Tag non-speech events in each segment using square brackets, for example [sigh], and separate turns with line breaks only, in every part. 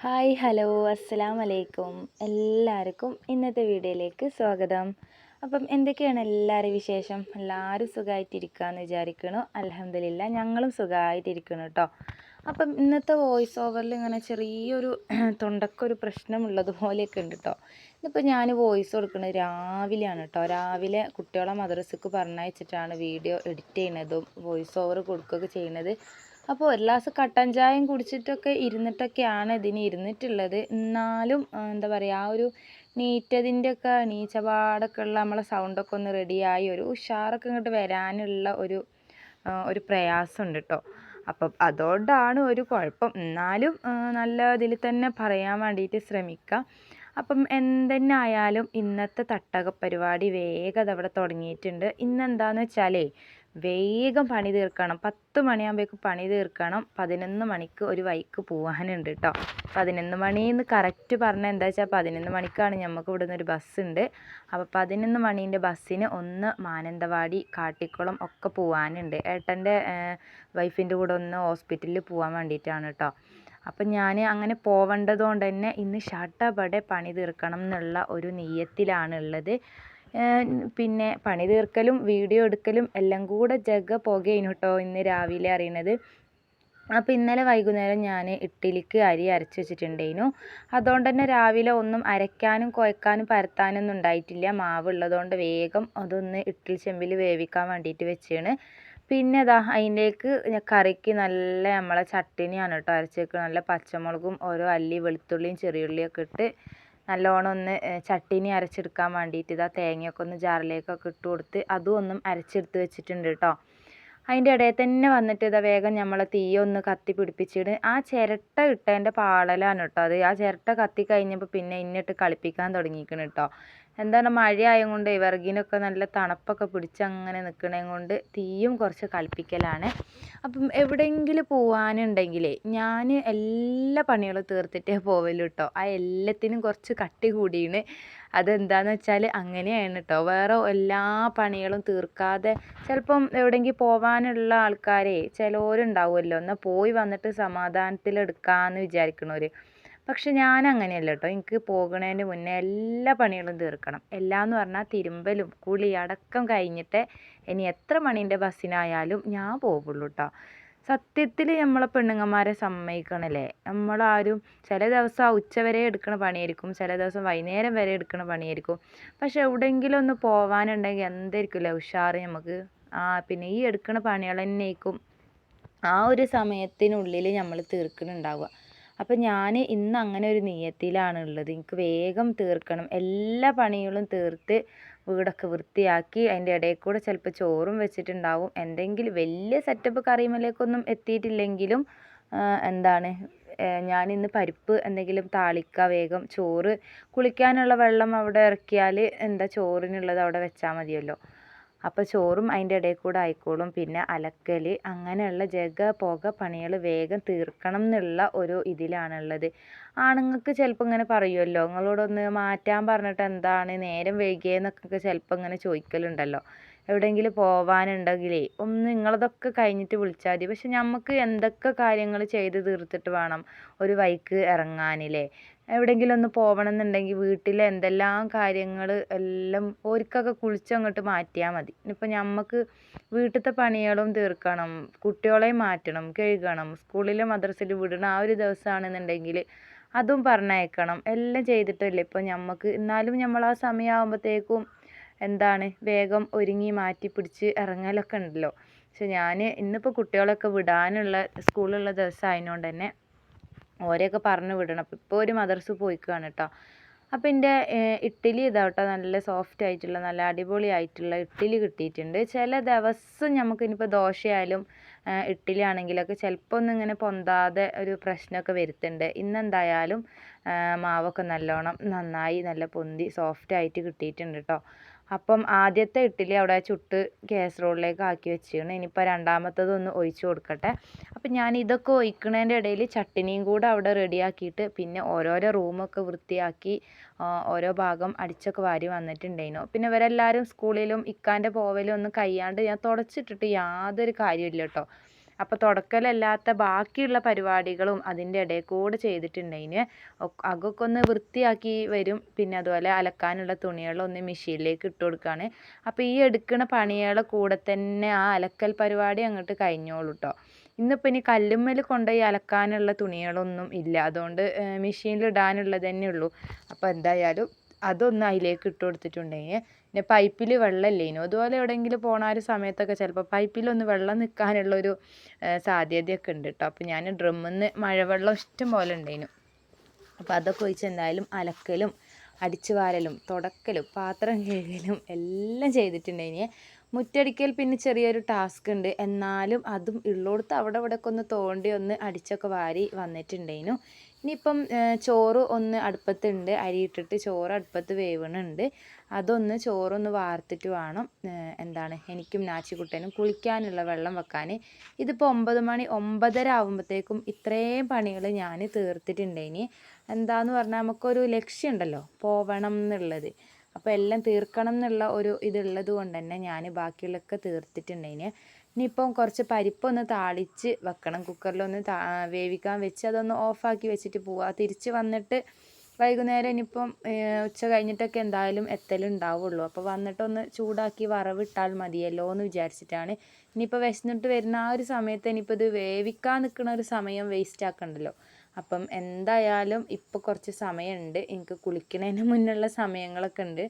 Hi hello അസ്സലാം വലൈക്കും എല്ലാവർക്കും ഇന്നത്തെ വീഡിയോയിലേക്ക് സ്വാഗതം. അപ്പം എന്തൊക്കെയാണ് എല്ലാവരും വിശേഷം? എല്ലാവരും സുഖമായിട്ടിരിക്കുകയെന്ന് വിചാരിക്കണു. അലഹമില്ല ഞങ്ങളും സുഖമായിട്ടിരിക്കണം കേട്ടോ അപ്പം ഇന്നത്തെ വോയിസ് ഓവറിൽ ഇങ്ങനെ ചെറിയൊരു [clears throat] തൊണ്ടക്കൊരു പ്രശ്നമുള്ളത് പോലെയൊക്കെ ഉണ്ട് കേട്ടോ ഇന്നിപ്പോൾ ഞാൻ വോയിസ് കൊടുക്കുന്നത് രാവിലെയാണ് കേട്ടോ രാവിലെ കുട്ടികളെ മദ്രസക്ക് പറഞ്ഞയച്ചിട്ടാണ് വീഡിയോ എഡിറ്റ് ചെയ്യണതും വോയിസ് ഓവർ കൊടുക്കുകയൊക്കെ ചെയ്യുന്നത് അപ്പോൾ ഒരു ഗ്ലാസ് കട്ടൻ ചായയും കുടിച്ചിട്ടൊക്കെ ഇരുന്നിട്ടൊക്കെയാണ് ഇതിന് ഇരുന്നിട്ടുള്ളത്. എന്നാലും എന്താ പറയുക ആ ഒരു നീറ്റതിന്റെയൊക്കെ നീച്ചപാടൊക്കെ ഉള്ള നമ്മളെ സൗണ്ടൊക്കെ ഒന്ന് റെഡിയായി ഒരു ഉഷാറൊക്കെ ഇങ്ങോട്ട് വരാനുള്ള ഒരു ഒരു പ്രയാസമുണ്ട് കേട്ടോ അപ്പം അതുകൊണ്ടാണ് ഒരു കുഴപ്പം. എന്നാലും നല്ല ഇതിൽ തന്നെ പറയാൻ വേണ്ടിയിട്ട് ശ്രമിക്കാം. അപ്പം എന്തെന്നായാലും ഇന്നത്തെ തട്ടക പരിപാടി വേഗം അവിടെ തുടങ്ങിയിട്ടുണ്ട്. ഇന്നെന്താണെന്ന് വെച്ചാലേ വേഗം പണി തീർക്കണം. പത്ത് മണിയാകുമ്പോഴേക്കും പണി തീർക്കണം. പതിനൊന്ന് മണിക്ക് ഒരു വൈക്ക് പോകാനുണ്ട് കേട്ടോ പതിനൊന്ന് മണിന്ന് കറക്റ്റ് പറഞ്ഞാൽ എന്താ വെച്ചാൽ പതിനൊന്ന് മണിക്കാണ് നമുക്ക് ഇവിടുന്ന് ഒരു ബസ് ഉണ്ട് അപ്പോൾ പതിനൊന്ന് മണീന്റെ ബസ്സിന് ഒന്ന് മാനന്തവാടി കാട്ടിക്കുളം ഒക്കെ പോകാനുണ്ട് ഏട്ടന്റെ വൈഫിന്റെ കൂടെ ഒന്ന് ഹോസ്പിറ്റലിൽ പോകാൻ വേണ്ടിയിട്ടാണ് കേട്ടോ അപ്പം ഞാൻ അങ്ങനെ പോവേണ്ടതുകൊണ്ട് തന്നെ ഇന്ന് ഷട്ടപടെ പണി തീർക്കണം എന്നുള്ള ഒരു നീയത്തിലാണ് ഉള്ളത് പിന്നെ പണി തീർക്കലും വീഡിയോ എടുക്കലും എല്ലാം കൂടെ ജഗ പുകയായിന് കേട്ടോ ഇന്ന് രാവിലെ അറിയണത്. അപ്പോൾ ഇന്നലെ വൈകുന്നേരം ഞാൻ ഇഡ്ഡലിക്ക് അരി അരച്ച് വെച്ചിട്ടുണ്ടായിരുന്നു അതുകൊണ്ട് തന്നെ രാവിലെ ഒന്നും അരയ്ക്കാനും കുഴക്കാനും പരത്താനൊന്നും ഉണ്ടായിട്ടില്ല. മാവ് ഉള്ളതുകൊണ്ട് വേഗം അതൊന്ന് ഇഡ്ഡലി ചെമ്പിൽ വേവിക്കാൻ വേണ്ടിയിട്ട് വെച്ചാണ്. പിന്നെ ഇതാ അതിന്റേക്ക് കറിക്ക് നല്ല നമ്മളെ ചട്ടിനിയാണ് കേട്ടോ അരച്ചേക്കുന്നത് നല്ല പച്ചമുളകും ഓരോ അല്ലി വെളുത്തുള്ളിയും ചെറിയുള്ളിയൊക്കെ ഇട്ട് നല്ലോണം ഒന്ന് ചട്ടിനി അരച്ചെടുക്കാൻ വേണ്ടിയിട്ട് ഇതാ തേങ്ങയൊക്കെ ഒന്ന് ജാറിലേക്കൊക്കെ ഇട്ട് കൊടുത്ത് അതും ഒന്നും അരച്ചെടുത്ത് വെച്ചിട്ടുണ്ട് കേട്ടോ അതിന്റെ ഇടയിൽ തന്നെ വന്നിട്ട് ഇതാ വേഗം നമ്മളെ തീയൊന്ന് കത്തി പിടിപ്പിച്ചിട്ട് ആ ചിരട്ട ഇട്ടതിന്റെ പാളലാണ് കേട്ടോ അത്. ആ ചിരട്ട കത്തി കഴിഞ്ഞപ്പോൾ പിന്നെ ഇന്നിട്ട് കളിപ്പിക്കാൻ തുടങ്ങിയിരിക്കണം കേട്ടോ എന്താണ് മഴയായത് കൊണ്ട് വിറകിനൊക്കെ നല്ല തണുപ്പൊക്കെ പിടിച്ച് അങ്ങനെ നിൽക്കണേ കൊണ്ട് തീയും കുറച്ച് കളിപ്പിക്കലാണ് അപ്പം എവിടെയെങ്കിലും പോകാനുണ്ടെങ്കിലേ ഞാൻ എല്ലാ പണികളും തീർത്തിട്ടേ പോവലു കേട്ടോ ആ എല്ലാത്തിനും കുറച്ച് കട്ടി കൂടിയാണ്. അതെന്താണെന്ന് വെച്ചാൽ അങ്ങനെയാണ് കേട്ടോ വേറെ എല്ലാ പണികളും തീർക്കാതെ ചിലപ്പം എവിടെയെങ്കിലും പോകാനുള്ള ആൾക്കാരെ ചിലവരുണ്ടാവുമല്ലോ. എന്നാൽ പോയി വന്നിട്ട് സമാധാനത്തിൽ എടുക്കാമെന്ന് വിചാരിക്കണവർ പക്ഷെ ഞാൻ അങ്ങനെയല്ല കേട്ടോ എനിക്ക് പോകുന്നതിന് മുന്നേ എല്ലാ പണികളും തീർക്കണം. എല്ലാന്ന് പറഞ്ഞാൽ തിരുമ്പലും കുളി അടക്കം കഴിഞ്ഞിട്ട് ഇനി എത്ര മണീന്റെ ബസ്സിനായാലും ഞാൻ പോകുള്ളൂ കേട്ടോ സത്യത്തിൽ നമ്മളെ പെണ്ണുങ്ങന്മാരെ സമ്മതിക്കണല്ലേ? നമ്മളാരും ചില ദിവസം ഉച്ച വരെ എടുക്കണ പണിയായിരിക്കും ചില ദിവസം വൈകുന്നേരം വരെ എടുക്കണ പണിയായിരിക്കും. പക്ഷെ എവിടെയെങ്കിലും ഒന്ന് പോകാനുണ്ടെങ്കിൽ എന്തായിരിക്കില്ല ഉഷാറ് നമുക്ക്? ആ പിന്നെ ഈ എടുക്കണ പണികൾ തന്നെയായിരിക്കും. ആ ഒരു സമയത്തിനുള്ളിൽ നമ്മൾ തീർക്കുന്നുണ്ടാവുക അപ്പം ഞാൻ ഇന്ന് അങ്ങനെ ഒരു നിയത്തിലാണ് ഉള്ളത് എനിക്ക് വേഗം തീർക്കണം. എല്ലാ പണികളും തീർത്ത് വീടൊക്കെ വൃത്തിയാക്കി അതിന്റെ ഇടയിൽ കൂടെ ചിലപ്പോൾ ചോറും വെച്ചിട്ടുണ്ടാവും. എന്തെങ്കിലും വലിയ സെറ്റപ്പ് കറിയുമലേക്കൊന്നും എത്തിയിട്ടില്ലെങ്കിലും എന്താണ് ഞാൻ ഇന്ന് പരിപ്പ് എന്തെങ്കിലും താളിക്ക വേഗം ചോറ് കുളിക്കാനുള്ള വെള്ളം അവിടെ ഇറക്കിയാൽ എന്താ ചോറിനുള്ളത് അവിടെ വെച്ചാൽ മതിയല്ലോ. അപ്പോൾ ചോറും അതിന്റെ ഇടയിൽ കൂടെ ആയിക്കോളും. പിന്നെ അലക്കൽ അങ്ങനെയുള്ള ജഗ പുക പണികൾ വേഗം തീർക്കണം എന്നുള്ള ഒരു ഇതിലാണുള്ളത്. ആണുങ്ങൾക്ക് ചിലപ്പോൾ ഇങ്ങനെ പറയുമല്ലോ നിങ്ങളോടൊന്ന് മാറ്റാൻ പറഞ്ഞിട്ട് എന്താണ്? നേരം വൈകിയെന്നൊക്കെ ചിലപ്പോൾ ഇങ്ങനെ ചോദിക്കലുണ്ടല്ലോ. എവിടെയെങ്കിലും പോവാനുണ്ടെങ്കിലേ ഒന്ന് നിങ്ങളതൊക്കെ കഴിഞ്ഞിട്ട് വിളിച്ചാൽ മതി. പക്ഷെ നമുക്ക് എന്തൊക്കെ കാര്യങ്ങൾ ചെയ്ത് തീർത്തിട്ട് വേണം ഒരു വഴിക്ക് ഇറങ്ങാനില്ലേ? എവിടെയെങ്കിലും ഒന്ന് പോകണം എന്നുണ്ടെങ്കിൽ വീട്ടിലെ എന്തെല്ലാം കാര്യങ്ങൾ എല്ലാം ഓർക്കൊക്കെ കുളിച്ചങ്ങോട്ട് മാറ്റിയാൽ മതി. ഇപ്പം നമുക്ക് വീട്ടിലത്തെ പണികളും തീർക്കണം കുട്ടികളെയും മാറ്റണം കഴുകണം സ്കൂളിലും മദ്രസയിൽ വിടണം ആ ഒരു ദിവസമാണെന്നുണ്ടെങ്കിൽ അതും പറഞ്ഞയക്കണം. എല്ലാം ചെയ്തിട്ടല്ലേ ഇപ്പോൾ നമുക്ക് എന്നാലും നമ്മൾ ആ സമയമാകുമ്പോഴത്തേക്കും എന്താണ് വേഗം ഒരുങ്ങി മാറ്റി പിടിച്ച് ഇറങ്ങലൊക്കെ ഉണ്ടല്ലോ. പക്ഷെ ഞാൻ ഇന്നിപ്പോൾ കുട്ടികളൊക്കെ വിടാനുള്ള സ്കൂളുള്ള ദിവസം ആയതുകൊണ്ട് തന്നെ ഓരെയൊക്കെ പറഞ്ഞു വിടണം. ഇപ്പോൾ ഒരു മദർസ് പോയിക്കാണ് കേട്ടോ. അപ്പോൾ എന്റെ ഇഡ്ഡലി ഇതാ നല്ല സോഫ്റ്റ് ആയിട്ടുള്ള നല്ല അടിപൊളി ആയിട്ടുള്ള ഇഡ്ഡലി കിട്ടിയിട്ടുണ്ട്. ചില ദിവസം നമുക്ക് ഇനിയിപ്പോൾ ദോശയായാലും ഇഡ്ഡലി ആണെങ്കിലൊക്കെ ചിലപ്പോൾ ഒന്നും ഇങ്ങനെ പൊന്താതെ ഒരു പ്രശ്നമൊക്കെ വരുത്തുന്നുണ്ട്. ഇന്നെന്തായാലും മാവൊക്കെ നല്ലോണം നന്നായി നല്ല പൊന്തി സോഫ്റ്റ് ആയിട്ട് കിട്ടിയിട്ടുണ്ട് കേട്ടോ. അപ്പം ആദ്യത്തെ ഇഡ്ഡലി അവിടെ ചുട്ട് കാസറോളിലേക്ക് ആക്കി വെച്ചിരുന്നു. ഇനിയിപ്പോൾ രണ്ടാമത്തത് ഒന്ന് ഒഴിച്ച് കൊടുക്കട്ടെ. അപ്പം ഞാൻ ഇതൊക്കെ ഒഴിക്കണതിന്റെ ഇടയിൽ ചട്ടിനിയും കൂടെ അവിടെ റെഡിയാക്കിയിട്ട് പിന്നെ ഓരോരോ റൂമൊക്കെ വൃത്തിയാക്കി ഓരോ ഭാഗം അടിച്ചൊക്കെ വാരി വന്നിട്ടുണ്ടായിരുന്നു. പിന്നെ ഇവരെല്ലാവരും സ്കൂളിലും ഇക്കാന്റെ പോവലും ഒന്നും കഴിയാണ്ട് ഞാൻ തുടച്ചിട്ടിട്ട് യാതൊരു കാര്യമില്ല കേട്ടോ. അപ്പോൾ തുടക്കലല്ലാത്ത ബാക്കിയുള്ള പരിപാടികളും അതിന്റെ ഇടയിൽ കൂടെ ചെയ്തിട്ടുണ്ടെങ്കിൽ അകൊക്കെ ഒന്ന് വൃത്തിയാക്കി വരും. പിന്നെ അതുപോലെ അലക്കാനുള്ള തുണികളൊന്ന് മെഷീനിലേക്ക് ഇട്ട് കൊടുക്കുകയാണ് അപ്പോൾ ഈ എടുക്കുന്ന പണികളെ കൂടെ തന്നെ ആ അലക്കൽ പരിപാടി അങ്ങോട്ട് കഴിഞ്ഞോളൂ കേട്ടോ ഇന്നിപ്പോൾ ഇനി കല്ലുമ്മൽ കൊണ്ടുപോയി അലക്കാനുള്ള തുണികളൊന്നും ഇല്ല. അതുകൊണ്ട് മെഷീനിൽ ഇടാനുള്ളത് തന്നെ ഉള്ളൂ. അപ്പോൾ എന്തായാലും അതൊന്ന് അതിലേക്ക് ഇട്ട് കൊടുത്തിട്ടുണ്ടെങ്കിൽ പിന്നെ പൈപ്പിൽ വെള്ളമില്ലേനു. അതുപോലെ എവിടെയെങ്കിലും പോണ ഒരു സമയത്തൊക്കെ ചിലപ്പോൾ പൈപ്പിലൊന്ന് വെള്ളം നിൽക്കാനുള്ളൊരു സാധ്യതയൊക്കെ ഉണ്ട് കേട്ടോ അപ്പോൾ ഞാൻ ഡ്രമ്മിൽ നിന്ന് മഴവെള്ളം ഇഷ്ടം പോലെ ഉണ്ടായിനു അപ്പോൾ അതൊക്കെ ഒഴിച്ച് എന്തായാലും അലക്കലും അടിച്ചു വാരലും തുടക്കലും പാത്രം കഴുകലും എല്ലാം ചെയ്തിട്ടുണ്ടായിന് മുറ്റടിക്കൽ പിന്നെ ചെറിയൊരു ടാസ്ക് ഉണ്ട് എന്നാലും അതും ഉള്ളോടത്ത് അവിടെ ഇവിടെയൊക്കെ ഒന്ന് തോണ്ടി ഒന്ന് അടിച്ചൊക്കെ വാരി വന്നിട്ടുണ്ടായിരുന്നു ഇനിയിപ്പം ചോറ് ഒന്ന് അടുപ്പത്തുണ്ട്. അരിയിട്ടിട്ട് ചോറ് അടുപ്പത്ത് വേവണുണ്ട്. അതൊന്ന് ചോറൊന്ന് വാർത്തിട്ട് വേണം എന്താണ് എനിക്കും നാച്ചിക്കുട്ടനും കുളിക്കാനുള്ള വെള്ളം വെക്കാൻ ഇതിപ്പോൾ ഒമ്പത് മണി ഒമ്പതര ആകുമ്പോഴത്തേക്കും ഇത്രയും പണികൾ ഞാൻ തീർത്തിട്ടുണ്ടേനി എന്താന്ന് പറഞ്ഞാൽ നമുക്കൊരു ലക്ഷ്യമുണ്ടല്ലോ പോവണം എന്നുള്ളത്. അപ്പോൾ എല്ലാം തീർക്കണം എന്നുള്ള ഒരു ഇതുള്ളത് കൊണ്ട് തന്നെ ഞാൻ ബാക്കിയുള്ളതൊക്കെ തീർത്തിട്ടുണ്ടതിന് ഇനിയിപ്പം കുറച്ച് പരിപ്പൊന്ന് താളിച്ച് വെക്കണം. കുക്കറിലൊന്ന് വേവിക്കാൻ വെച്ച് അതൊന്ന് ഓഫാക്കി വെച്ചിട്ട് പോവുക തിരിച്ച് വന്നിട്ട് വൈകുന്നേരം ഇനിയിപ്പം ഉച്ച കഴിഞ്ഞിട്ടൊക്കെ എന്തായാലും എത്തലുണ്ടാവുള്ളൂ അപ്പോൾ വന്നിട്ടൊന്ന് ചൂടാക്കി വറവിട്ടാൽ മതിയല്ലോ എന്ന് വിചാരിച്ചിട്ടാണ്. ഇനിയിപ്പോൾ വിശന്നിട്ട് വരുന്ന ആ ഒരു സമയത്ത് ഇനിയിപ്പോൾ ഇത് വേവിക്കാൻ നിൽക്കുന്ന ഒരു സമയം വേസ്റ്റ് ആക്കണ്ടല്ലോ. അപ്പം എന്തായാലും ഇപ്പോൾ കുറച്ച് സമയമുണ്ട്. എനിക്ക് കുളിക്കുന്നതിന് മുന്നുള്ള സമയങ്ങളൊക്കെ ഉണ്ട്.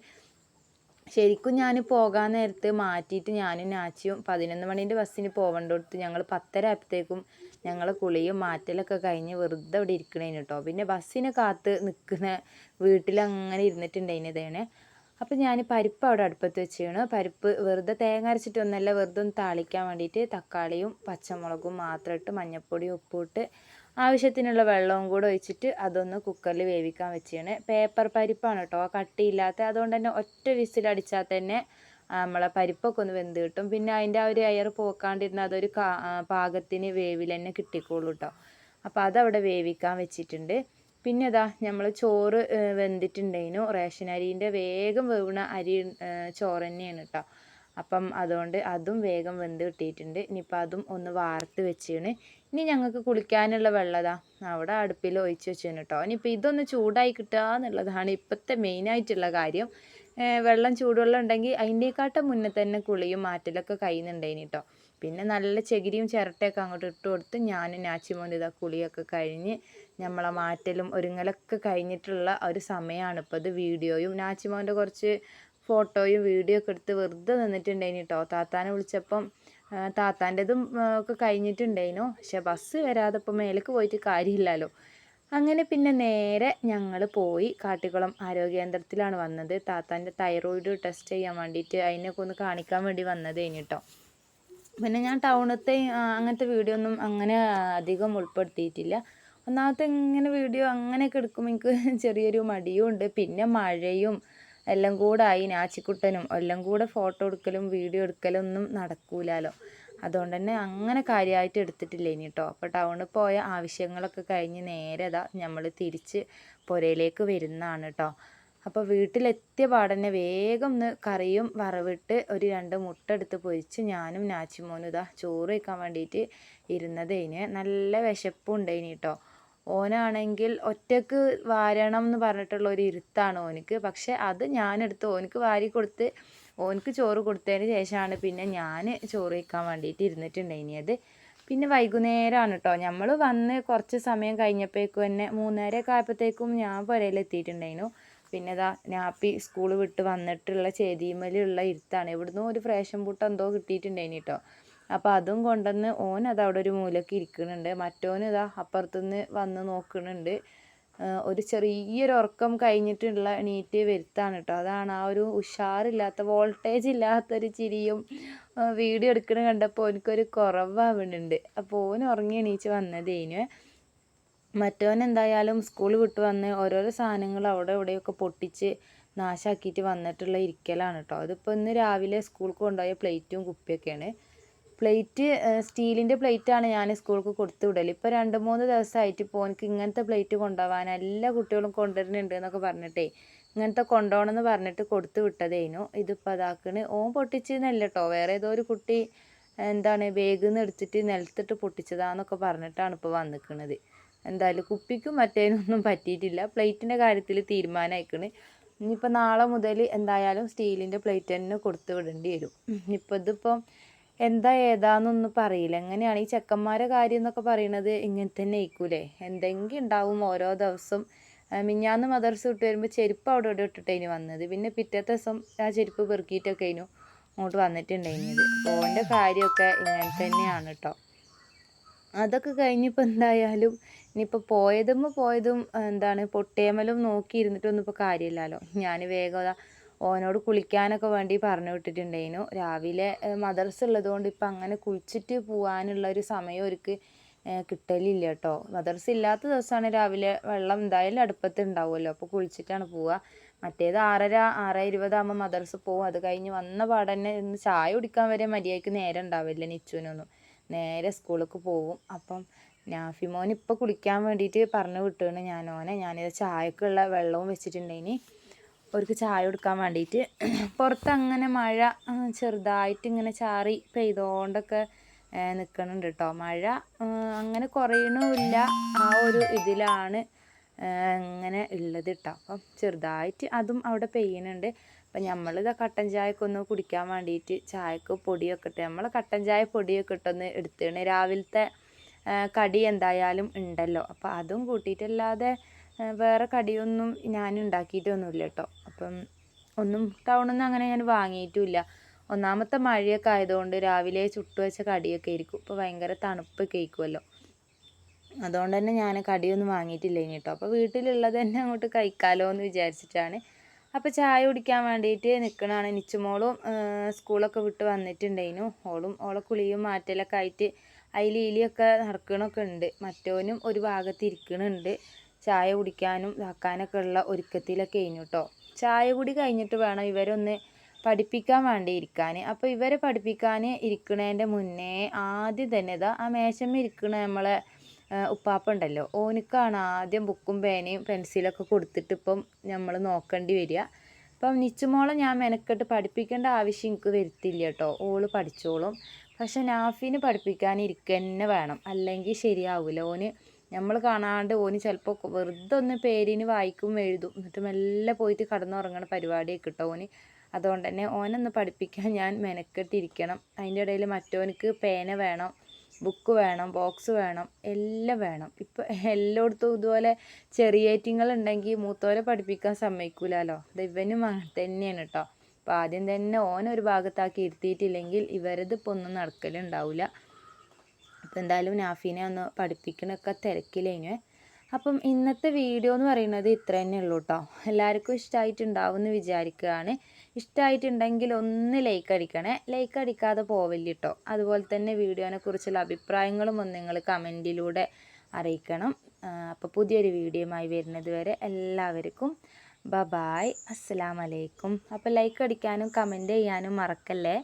ശരിക്കും ഞാൻ പോകാൻ നേരത്ത് മാറ്റിയിട്ട് ഞാനും നാച്ചിയും പതിനൊന്ന് മണീന്റെ ബസ്സിന് പോകേണ്ടടുത്ത് ഞങ്ങൾ പത്തര ആയപ്പോഴത്തേക്കും ഞങ്ങൾ കുളിയും മാറ്റലൊക്കെ കഴിഞ്ഞ് വെറുതെ അവിടെ ഇരിക്കണേനു കേട്ടോ പിന്നെ ബസ്സിനെ കാത്ത് നിൽക്കുന്ന വീട്ടിലങ്ങനെ അങ്ങനെ ഇരുന്നിട്ടുണ്ടായിനതേണ് അപ്പം ഞാൻ പരിപ്പ് അവിടെ അടുപ്പത്ത് വെച്ചാണ്. പരിപ്പ് വെറുതെ തേങ്ങ അരച്ചിട്ടൊന്നല്ല വെറുതെ ഒന്ന് താളിക്കാൻ വേണ്ടിയിട്ട് തക്കാളിയും പച്ചമുളകും മാത്രം ഇട്ട് മഞ്ഞൾപ്പൊടിയും ഉപ്പും ഇട്ട് ആവശ്യത്തിനുള്ള വെള്ളവും കൂടെ ഒഴിച്ചിട്ട് അതൊന്ന് കുക്കറിൽ വേവിക്കാൻ വെച്ചാണ് പേപ്പർ പരിപ്പാണ് കേട്ടോ കട്ടിയില്ലാത്ത അതുകൊണ്ട് തന്നെ ഒറ്റ വിസിലടിച്ചാൽ തന്നെ നമ്മളെ പരിപ്പൊക്കെ ഒന്ന് വെന്ത് കിട്ടും. പിന്നെ അതിന്റെ ആ ഒരു എയർ പോക്കാണ്ടിരുന്ന അതൊരു പാകത്തിന് വേവിൽ തന്നെ കിട്ടിക്കോളൂ കേട്ടോ അപ്പോൾ അതവിടെ വേവിക്കാൻ വെച്ചിട്ടുണ്ട്. പിന്നെ ഇതാ നമ്മൾ ചോറ് വെന്തിട്ടുണ്ടായിരുന്നു. റേഷൻ അരീന്റെ വേഗം വേവുന്ന അരി ചോറ് തന്നെയാണ് കേട്ടോ അപ്പം അതുകൊണ്ട് അതും വേഗം വെന്ത് കിട്ടിയിട്ടുണ്ട്. ഇനിയിപ്പോൾ അതും ഒന്ന് വാർത്ത് വെച്ചാണ് ഇനി ഞങ്ങൾക്ക് കുളിക്കാനുള്ള വെള്ളതാ. അവിടെ അടുപ്പിൽ ഒഴിച്ച് വെച്ചാണ് കേട്ടോ ഇനിയിപ്പോൾ ഇതൊന്ന് ചൂടായി കിട്ടുക എന്നുള്ളതാണ് ഇപ്പോഴത്തെ മെയിനായിട്ടുള്ള കാര്യം. വെള്ളം ചൂടുവെള്ളം ഉണ്ടെങ്കിൽ അതിന്റെക്കാട്ടും മുന്നേ തന്നെ കുളിയും മാറ്റലൊക്കെ കഴിയുന്നുണ്ടായിന് കേട്ടോ പിന്നെ നല്ല ചകിരിയും ചിരട്ടയൊക്കെ അങ്ങോട്ട് ഇട്ട് കൊടുത്ത് ഞാനും നാച്ചിമോൻ ഇതാ കുളിയൊക്കെ കഴിഞ്ഞ് നമ്മളെ മാറ്റലും ഒരുങ്ങലൊക്കെ കഴിഞ്ഞിട്ടുള്ള ഒരു സമയമാണ് ഇപ്പോൾ ഇത് വീഡിയോയും. നാച്ചിമോന്റെ കുറച്ച് ഫോട്ടോയും വീഡിയോ ഒക്കെ എടുത്ത് വെറുതെ നിന്നിട്ടുണ്ടായിന് കേട്ടോ താത്താനെ വിളിച്ചപ്പം താത്താന്റെതും ഒക്കെ കഴിഞ്ഞിട്ടുണ്ടായിനു. പക്ഷെ ബസ് വരാതെ ഇപ്പം മേലേക്ക് പോയിട്ട് കാര്യമില്ലല്ലോ. അങ്ങനെ പിന്നെ നേരെ ഞങ്ങൾ പോയി കാട്ടിക്കുളം ആരോഗ്യകേന്ദ്രത്തിലാണ് വന്നത്. താത്താന്റെ തൈറോയിഡ് ടെസ്റ്റ് ചെയ്യാൻ വേണ്ടിയിട്ട് അതിനൊക്കെ ഒന്ന് കാണിക്കാൻ വേണ്ടി വന്നത് കേട്ടോ പിന്നെ ഞാൻ ടൗണത്തെ അങ്ങനത്തെ വീഡിയോ ഒന്നും അങ്ങനെ അധികം ഉൾപ്പെടുത്തിയിട്ടില്ല. ഒന്നാമത്തെ ഇങ്ങനെ വീഡിയോ അങ്ങനെയൊക്കെ എടുക്കുമ്പോൾ എനിക്ക് ചെറിയൊരു മടിയും ഉണ്ട് പിന്നെ മഴയും എല്ലാം കൂടെ ആയി നാച്ചിക്കുട്ടനും എല്ലാം കൂടെ ഫോട്ടോ എടുക്കലും വീഡിയോ എടുക്കലും ഒന്നും നടക്കൂലല്ലോ അതുകൊണ്ട് തന്നെ അങ്ങനെ കാര്യമായിട്ട് എടുത്തിട്ടില്ല ഇനി കേട്ടോ അപ്പോൾ ടൗണിൽ പോയ ആവശ്യങ്ങളൊക്കെ കഴിഞ്ഞ് നേരെ അതാ നമ്മൾ തിരിച്ച് പുരയിലേക്ക് വരുന്നതാണ് കേട്ടോ അപ്പോൾ വീട്ടിലെത്തിയ പാടന്നെ വേഗം ഒന്ന് കറിയും വറവിട്ട് ഒരു രണ്ട് മുട്ട എടുത്ത് പൊരിച്ച് ഞാനും നാച്ചിമോനും ഇതാ ചോറ് വയ്ക്കാൻ വേണ്ടിയിട്ട് ഇരുന്നതേന് നല്ല വിശപ്പുണ്ട് ഇനി കേട്ടോ ഓനാണെങ്കിൽ ഒറ്റയ്ക്ക് വാരണം എന്ന് പറഞ്ഞിട്ടുള്ള ഒരു ഇരുത്താണ് ഓനിക്ക്. പക്ഷെ അത് ഞാനെടുത്ത് ഓനിക്ക് വാരി കൊടുത്ത് ഓനിക്ക് ചോറ് കൊടുത്തതിന് ശേഷമാണ് പിന്നെ ഞാൻ ചോറ് വയ്ക്കാൻ വേണ്ടിയിട്ട് ഇരുന്നിട്ടുണ്ടായിനിയത് പിന്നെ വൈകുന്നേരമാണ് കേട്ടോ നമ്മൾ വന്ന് കുറച്ച് സമയം കഴിഞ്ഞപ്പോഴേക്കും തന്നെ മൂന്നരയൊക്കെ ആയപ്പോഴത്തേക്കും ഞാൻ പുരയിലെത്തിയിട്ടുണ്ടായിരുന്നു പിന്നെ ഇതാ ഞാപ്പി സ്കൂൾ വിട്ട് വന്നിട്ടുള്ള ചേതിമലുള്ള ഇരുത്താണ്. ഇവിടുന്ന് ഒരു ഫ്രേഷൻ പുട്ട് എന്തോ കിട്ടിയിട്ടുണ്ടായിന് കേട്ടോ അപ്പോൾ അതും കൊണ്ടുവന്ന് ഓൻ അത് അവിടെ ഒരു മൂലക്ക് ഇരിക്കുന്നുണ്ട്. മറ്റോൻ ഇതാ അപ്പുറത്തുനിന്ന് വന്ന് നോക്കുന്നുണ്ട്. ഒരു ചെറിയൊരു ഉറക്കം കഴിഞ്ഞിട്ടുള്ള എണീറ്റ് വരുത്താണ് കേട്ടോ. അതാണ് ആ ഒരു ഉഷാറില്ലാത്ത വോൾട്ടേജ് ഇല്ലാത്തൊരു ചിരിയും വീഡിയോ എടുക്കണ കണ്ടപ്പോൾ എനിക്കൊരു കുറവാവുന്നുണ്ട് അപ്പോൾ ഓൻ ഉറങ്ങി എണീച്ച് വന്നതേനു മറ്റവൻ എന്തായാലും സ്കൂൾ വിട്ട് വന്ന് ഓരോരോ സാധനങ്ങൾ അവിടെ ഇവിടെയൊക്കെ പൊട്ടിച്ച് നാശാക്കിയിട്ട് വന്നിട്ടുള്ള ഇരിക്കലാണ് കേട്ടോ. അതിപ്പോൾ ഇന്ന് രാവിലെ സ്കൂൾക്ക് കൊണ്ടുപോയ പ്ലേറ്റും കുപ്പിയൊക്കെയാണ്. പ്ലേറ്റ് സ്റ്റീലിന്റെ പ്ലേറ്റാണ് ഞാൻ സ്കൂൾക്ക് കൊടുത്തു വിടൽ ഇപ്പോൾ രണ്ട് മൂന്ന് ദിവസമായിട്ട് ഇപ്പോൾ എനിക്ക് ഇങ്ങനത്തെ പ്ലേറ്റ് കൊണ്ടുപോകാൻ എല്ലാ കുട്ടികളും കൊണ്ടുവരുന്നുണ്ട് എന്നൊക്കെ പറഞ്ഞിട്ടേ ഇങ്ങനത്തെ കൊണ്ടുപോകണം എന്ന് പറഞ്ഞിട്ട് കൊടുത്തു വിട്ടതേനു. ഇതിപ്പോൾ അതാക്കണ്. ഓൻ പൊട്ടിച്ചെന്നല്ല കേട്ടോ വേറെ ഏതോ ഒരു കുട്ടി എന്താണ് ബാഗിൽ നിന്ന് എടുത്തിട്ട് നിലത്തിട്ട് പൊട്ടിച്ചതാന്നൊക്കെ പറഞ്ഞിട്ടാണ് ഇപ്പോൾ വന്നിക്കണത്. എന്തായാലും കുപ്പിക്കും മറ്റേനൊന്നും പറ്റിയിട്ടില്ല. പ്ലേറ്റിന്റെ കാര്യത്തിൽ തീരുമാനമായിക്കണ് ഇനിയിപ്പോൾ നാളെ മുതൽ എന്തായാലും സ്റ്റീലിന്റെ പ്ലേറ്റ് തന്നെ കൊടുത്തു വിടേണ്ടി വരും. ഇപ്പോൾ ഇതിപ്പം എന്താ ഏതാന്നൊന്നും പറയില്ല. എങ്ങനെയാണ് ഈ ചെക്കന്മാരെ കാര്യം എന്നൊക്കെ പറയണത്? ഇങ്ങനെ തന്നെ ആയിക്കൂലേ എന്തെങ്കിലും ഉണ്ടാവും ഓരോ ദിവസം. മിഞ്ഞാന്ന് മദർസ് വിട്ട് വരുമ്പോൾ ചെരുപ്പ് അവിടെ ഇവിടെ ഇട്ടിട്ടേനു വന്നത്. പിന്നെ പിറ്റത്തെ ദിവസം ആ ചെരുപ്പ് പെറുക്കിയിട്ടൊക്കെ അതിനു അങ്ങോട്ട് വന്നിട്ടുണ്ടായിരുന്നത്. ഓന്റെ കാര്യമൊക്കെ ഇങ്ങനെ തന്നെയാണ് കേട്ടോ. അതൊക്കെ കഴിഞ്ഞിപ്പോൾ എന്തായാലും ഇനിയിപ്പോൾ പോയതും പോയതും എന്താണ് പൊട്ടേമലും നോക്കി ഇരുന്നിട്ടൊന്നും ഇപ്പോൾ കാര്യമില്ലല്ലോ. ഞാൻ വേഗം ഓനോട് കുളിക്കാനൊക്കെ വേണ്ടി പറഞ്ഞു വിട്ടിട്ടുണ്ടായിരുന്നു. രാവിലെ മദർസ് ഉള്ളതുകൊണ്ട് ഇപ്പം അങ്ങനെ കുളിച്ചിട്ട് പോകാനുള്ള ഒരു സമയം അവർക്ക് കിട്ടലില്ല കേട്ടോ. മദർസ് ഇല്ലാത്ത ദിവസമാണ് രാവിലെ വെള്ളം എന്തായാലും അടുപ്പത്ത് ഉണ്ടാവുമല്ലോ. അപ്പോൾ കുളിച്ചിട്ടാണ് പോവുക. മറ്റേത് ആറര ആറ് ഇരുപതാകുമ്പോൾ മദർസ് പോവും അത് കഴിഞ്ഞ് വന്ന പാടന്നെ ഇന്ന് ചായ കുടിക്കാൻ വരെ മര്യാദയ്ക്ക് നേരം ഉണ്ടാവില്ല നിച്ചുവിനൊന്നും. നേരെ സ്കൂളിലേക്ക് പോവും അപ്പം നാഫിമോൻ ഇപ്പോൾ കുളിക്കാൻ വേണ്ടിയിട്ട് പറഞ്ഞു വിട്ടുകയാണ് ഞാൻ ഓനെ. ഞാനിത് ചായക്കുള്ള വെള്ളവും വെച്ചിട്ടുണ്ടേനി അവർക്ക് ചായ കൊടുക്കാൻ വേണ്ടിയിട്ട്. പുറത്ത് അങ്ങനെ മഴ ചെറുതായിട്ട് ഇങ്ങനെ ചാറി പെയ്തുകൊണ്ടൊക്കെ നിൽക്കുന്നുണ്ട് കേട്ടോ മഴ അങ്ങനെ കുറയണമില്ല ആ ഒരു ഇതിലാണ് അങ്ങനെ ഉള്ളത് കേട്ടോ അപ്പം ചെറുതായിട്ട് അതും അവിടെ പെയ്യുന്നുണ്ട് അപ്പം നമ്മളിത് കട്ടൻ ചായക്ക് ഒന്ന് കുടിക്കാൻ വേണ്ടിയിട്ട് ചായക്ക് പൊടിയൊക്കെ ഇട്ട് നമ്മൾ കട്ടൻ ചായ പൊടിയൊക്കെ ഇട്ടൊന്ന് എടുത്തിണ്. രാവിലത്തെ കടി എന്തായാലും ഉണ്ടല്ലോ. അപ്പോൾ അതും കൂട്ടിയിട്ടല്ലാതെ വേറെ കടിയൊന്നും ഞാൻ ഉണ്ടാക്കിയിട്ടൊന്നുമില്ല കേട്ടോ അപ്പം ഒന്നും ടൗണിൽ നിന്ന് അങ്ങനെ ഞാൻ വാങ്ങിയിട്ടുമില്ല ഒന്നാമത്തെ മഴയൊക്കെ ആയതുകൊണ്ട് രാവിലെ ചുട്ടു വെച്ച കടിയൊക്കെ ആയിരിക്കും. ഇപ്പോൾ ഭയങ്കര തണുപ്പൊക്കെ ആയിരിക്കുമല്ലോ. അതുകൊണ്ട് തന്നെ ഞാൻ കടിയൊന്നും വാങ്ങിയിട്ടില്ല ഇനി കേട്ടോ. അപ്പോൾ വീട്ടിലുള്ളത് തന്നെ അങ്ങോട്ട് കഴിക്കാമല്ലോ എന്ന് വിചാരിച്ചിട്ടാണ്. അപ്പോൾ ചായ കുടിക്കാൻ വേണ്ടിയിട്ട് നിൽക്കണതാണ് നിച്ചുമോളും സ്കൂളൊക്കെ വിട്ട് വന്നിട്ടുണ്ടായിരുന്നു. ഓളും ഓളെ കുളിയും മാറ്റലൊക്കെ ആയിട്ട് അതിൽ ഇലിയൊക്കെ നടക്കണമൊക്കെ ഉണ്ട്. മറ്റോനും ഒരു ഭാഗത്ത് ഇരിക്കണുണ്ട്. ചായ കുടിക്കാനും ഇതാക്കാനൊക്കെ ഉള്ള ഒരുക്കത്തിലൊക്കെ കഴിഞ്ഞു കേട്ടോ. ചായ കൂടി കഴിഞ്ഞിട്ട് വേണം ഇവരൊന്ന് പഠിപ്പിക്കാൻ വേണ്ടി ഇരിക്കാൻ അപ്പോൾ ഇവരെ പഠിപ്പിക്കാൻ ഇരിക്കണേന്റെ മുന്നേ ആദ്യം തന്നെ ഇതാ ആ മേശമ്മ ഇരിക്കണ നമ്മളെ ഉപ്പാപ്പ ഉണ്ടല്ലോ ഓനിക്കാണ് ആദ്യം ബുക്കും പേനയും പെൻസിലൊക്കെ കൊടുത്തിട്ട് ഇപ്പം നമ്മൾ നോക്കേണ്ടി വരിക. അപ്പം നിച്ചുമോളെ ഞാൻ മെനക്കെട്ട് പഠിപ്പിക്കേണ്ട ആവശ്യം എനിക്ക് വരുത്തില്ല കേട്ടോ. ഓൾ പഠിച്ചോളും. പക്ഷെ നാഫിന് പഠിപ്പിക്കാൻ ഇരിക്കുക തന്നെ വേണം. അല്ലെങ്കിൽ ശരിയാവില്ല ഓന് നമ്മൾ കാണാണ്ട് ഓന് ചിലപ്പോൾ വെറുതെ ഒന്ന് പേരിന് വായിക്കും എഴുതും. എന്നിട്ട് മെല്ലെ പോയിട്ട് കടന്നുറങ്ങണ പരിപാടിയൊക്കെ കിട്ടും ഓന്. അതുകൊണ്ട് തന്നെ ഓനൊന്ന് പഠിപ്പിക്കാൻ ഞാൻ മെനക്കെട്ടിരിക്കണം. അതിന്റെ ഇടയിൽ മറ്റോനക്ക് പേന വേണം ബുക്ക് വേണം ബോക്സ് വേണം എല്ലാം വേണം. ഇപ്പം എല്ലായിടത്തും ഇതുപോലെ ചെറിയേറ്റിങ്ങൾ ഉണ്ടെങ്കിൽ മൂത്തോരെ പഠിപ്പിക്കാൻ സമ്മതിക്കൂലല്ലോ അത് ഇവനും അങ്ങനെ തന്നെയാണ് കേട്ടോ അപ്പോൾ ആദ്യം തന്നെ ഓനൊരു ഭാഗത്താക്കി ഇരുത്തിയിട്ടില്ലെങ്കിൽ ഇവരത് ഇപ്പോൾ ഒന്നും നടക്കലുണ്ടാവില്ല അപ്പോൾ എന്തായാലും നാഫീനെ ഒന്ന് പഠിപ്പിക്കണമൊക്കെ തിരക്കിലേനു. അപ്പം ഇന്നത്തെ വീഡിയോ എന്ന് പറയുന്നത് ഇത്ര തന്നെ ഉള്ളൂ കേട്ടോ എല്ലാവർക്കും ഇഷ്ടമായിട്ടുണ്ടാവും എന്ന് വിചാരിക്കുകയാണ്. ഇഷ്ടമായിട്ടുണ്ടെങ്കിൽ ഒന്ന് ലൈക്ക് അടിക്കണേ. ലൈക്ക് അടിക്കാതെ പോവില്ല കേട്ടോ അതുപോലെ തന്നെ വീഡിയോനെ കുറിച്ചുള്ള അഭിപ്രായങ്ങളും ഒന്ന് നിങ്ങൾ കമന്റിലൂടെ അറിയിക്കണം. അപ്പോൾ പുതിയൊരു വീഡിയോയുമായി വരുന്നത് വരെ എല്ലാവർക്കും ബ ബായ് അസ്സലാമലൈക്കും അപ്പോൾ ലൈക്ക് അടിക്കാനും കമന്റ് ചെയ്യാനും മറക്കല്ലേ?